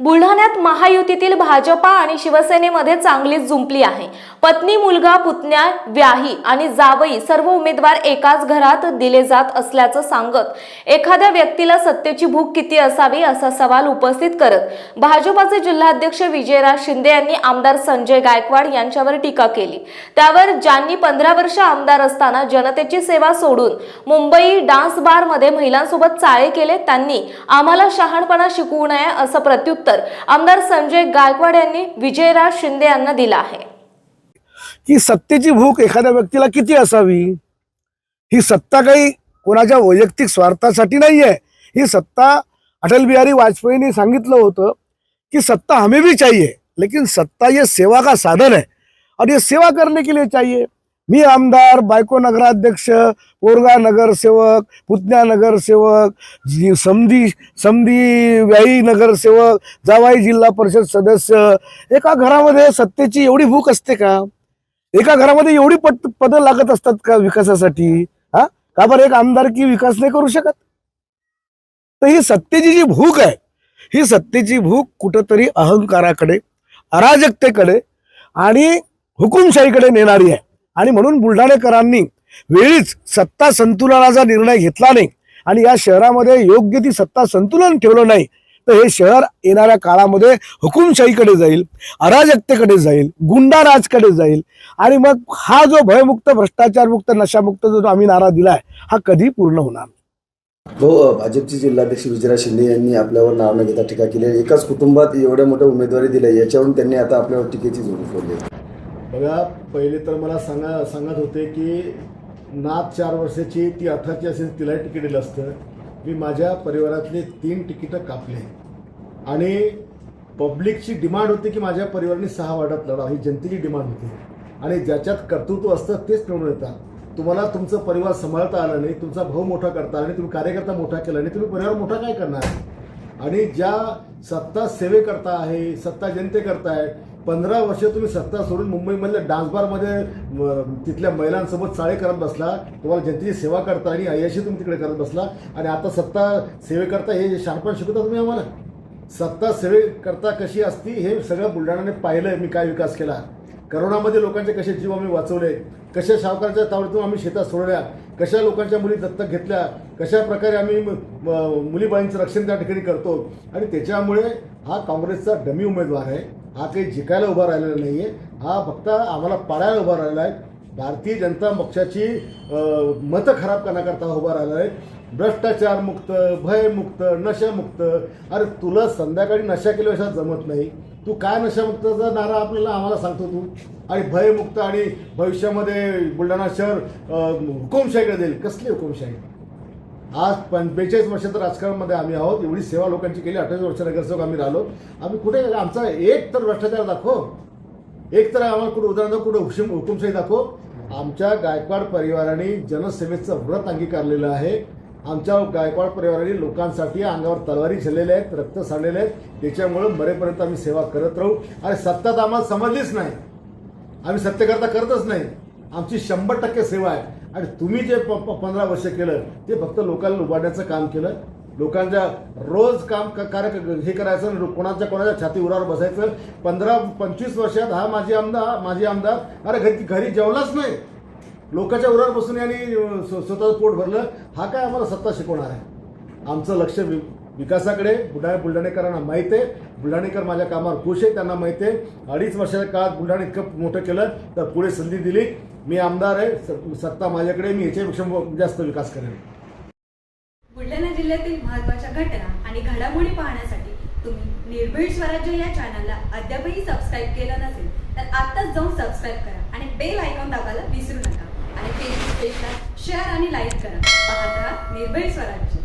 बुलढाण्यात महायुतीतील भाजपा आणि शिवसेनेमध्ये चांगलीच जुंपली आहे. पत्नी मुलगा पुतण्या व्याही आणि जावई सर्व उमेदवार एकाच घरात दिले जात असल्याचं सांगत एखाद्या व्यक्तीला सत्तेची भूक किती असावी असा सवाल उपस्थित करत भाजपाचे जिल्हाध्यक्ष विजयराज शिंदे यांनी आमदार संजय गायकवाड यांच्यावर टीका केली. त्यावर ज्यांनी पंधरा वर्ष आमदार असताना जनतेची सेवा सोडून मुंबई डान्स बारमध्ये महिलांसोबत चाळे केले त्यांनी आम्हाला शहाणपणा शिकवू नये असं प्रत्युत्तर आमदार संजय गायकवाड यांनी विजयराज शिंदे यांना दिला आहे. की सत्तेची भूक एखाद्या व्यक्तीला किती असावी? ही सत्ता काही कोणाच्या वैयक्तिक स्वार्थासाठी नाही आहे ही सत्ता अटल बिहारी वाजपेयींनी सांगितलं होतं कि सत्ता हमें भी चाहिए लेकिन सत्ता ये सेवा का साधन है. और ये सेवा करने के लिए चाहिए. मी आमदार बायको नगराध्यक्ष पोरगा नगरसेवक पुतण्या नगरसेवक जी- समधी समधी व्याई नगरसेवक जावाई जिल्हा परिषद सदस्य एका घरामध्ये सत्तेची एवढी भूक असते का? एका घरामध्ये एवढी पद पदं लागत असतात का विकासासाठी? हा? का बरं एक आमदारकी विकास नाही करू शकत? तर ही सत्तेची जी भूक आहे ही सत्तेची भूक कुठंतरी अहंकाराकडे अराजकतेकडे आणि हुकुमशाहीकडे नेणारी आहे. आणि म्हणून बुलढाणेकरांनी वेळीच सत्ता संतुलनाचा निर्णय घेतला नाही. आणि या शहरामध्ये योग्य ती सत्ता संतुलन ठेवलं नाही तर हे शहर येणाऱ्या काळामध्ये हुकुमशाहीकडे जाईल अराजकतेकडे जाईल गुंडाराजकडे जाईल. आणि मग हा जो भयमुक्त भ्रष्टाचारमुक्त नशामुक्त जो आम्ही नारा दिलाय हा कधी पूर्ण होणार हो भाऊ भाजपचे जिल्हाध्यक्ष विजयराज शिंदे यांनी आपल्यावर नाव न घेता टीका केली आहे. एकाच कुटुंबात एवढ्या मोठ्या उमेदवारी दिल्या याच्यावरून त्यांनी आता आपल्यावर टीकेची जोडी फोडली. बघा पहिले तर मला सांगा सांगत होते की नात चार वर्षाची ती अठराची असेल तिलाही तिकीट दिलं असतं. मी माझ्या परिवारातले तीन तिकीटं कापले. आणि पब्लिकची डिमांड होती की माझ्या परिवाराने सहा वार्डात लढा ही जनतेची डिमांड होती. आणि ज्याच्यात कर्तृत्व असतं तेच निवडून येतात. तुम्हाला तुमचं परिवार सांभाळता आलं नाही तुमचा भाऊ मोठा करता आला नाही तुम्ही कार्यकर्ता मोठा केला नाही तुम्ही परिवार मोठा काय करणार? आणि ज्या सत्ता सेवेकरता आहे सत्ता जनतेकरता आहे पंधरा वर्ष तुम्ही सत्ता सोडून मुंबईमधल्या डान्स बारमध्ये तिथल्या महिलांसोबत चाळे करत बसला तुम्हाला जनतेची सेवा करता आणि अयशी तुम्ही तिकडे करत बसला. आणि आता सत्ता सेवे करता हे शाणपण शिकवता तुम्ही आम्हाला. सत्ता सेवे करता कशी असती हे सगळं बुलढाण्याने पाहिलं मी काय विकास केला. करोनामध्ये लोकांचे कसे जीव आम्ही वाचवले कशा सावकाराच्या तावडीतून आम्ही शेतात सोडल्या कशा लोकांच्या मुली दत्तक घेतल्या कशा प्रकारे आम्ही म- मुलीबाईंचं रक्षण त्या ठिकाणी करतो. आणि त्याच्यामुळे हा काँग्रेसचा डमी उमेदवार आहे. हा काही जिकायला उभा राहिलेला नाही आहे हा फक्त आम्हाला पाडायला उभा राहिला आहे. भारतीय जनता पक्षाची मतं खराब करण्याकरता उभा राहिला आहे. भ्रष्टाचारमुक्त भयमुक्त नशामुक्त. अरे तुला संध्याकाळी नशा केल्याशिवाय जमत नाही. तू काय नशामुक्तचा नारा आपल्याला आम्हाला सांगतो तू. आणि भयमुक्त आणि भविष्यामध्ये बुलढाणा शहर हुकुमशाहीकडे देईल कसली हुकुमशाही? आज पण बेचाळीस वर्षाचं राजकारणामध्ये आम्ही आहोत. एवढी सेवा लोकांची केली. अठ्ठावीस वर्ष नगरसेवक आम्ही राहिलो. आम्ही कुठे आमचा एक तर भ्रष्टाचार दाखव. एक तर आम्हाला कुठं उदाहरण दाखव, कुठं हुकुम हुकुमशाही दाखव. आमच्या गायकवाड परिवाराने जनसेवेचं व्रत अंगीकारलेलं आहे. आमच्या गायकवाड परिवाराने लोकांसाठी अंगावर तलवारी झेललेल्या आहेत रक्त सांडलेले आहेत. त्याच्यामुळं मरेपर्यंत आम्ही सेवा करत राहू. आणि सत्ता तर आम्हाला समजलीच नाही. आम्ही सत्यकर्ता करतच नाही. आमची शंभर टक्के सेवा आहे. आणि तुम्ही जे प प- पंधरा वर्ष केलं ते फक्त लोकांना उभारण्याचं काम केलं. लोकांच्या रोज काम क- कार्य हे करायचं कोणाच्या कोणाच्या छाती उरावर बसायचं. पंधरा पंचवीस वर्षात हा माझी आमदार माझी आमदार अरे घरी घरी जेवलाच नाही. लोकांच्या उरावर बसून यांनी स्वतःचं पोट भरलं. हा काय आम्हाला सत्ता शिकवणार आहे? आमचं लक्ष विकासाकडे बुलढाणा बुलढाणेकरांना माहिती आहे. बुलढाणेकर माझ्या कामावर खुश आहे त्यांना माहिती आहे. अडीच वर्षाच्या काळात बुलढाणा इतकं मोठं केलं तर पुढे संधी दिली. मी आमदार आहे सत्ता माझ्याकडे मी याच्यापेक्षा जास्त विकास करेन. बुलढाणा जिल्ह्यातील महत्त्वाच्या घटना आणि घडामोडी पाहण्यासाठी तुम्ही निर्भीड स्वराज्य या चॅनलला अद्यापही सबस्क्राईब केलं नसेल तर आत्ताच जाऊन सबस्क्राईब करा आणि बेल आयकॉन दाबायला विसरू नका. आणि फेसबुक पेजला शेअर आणि लाईक करा. पाहत राहा निर्भीड स्वराज्य.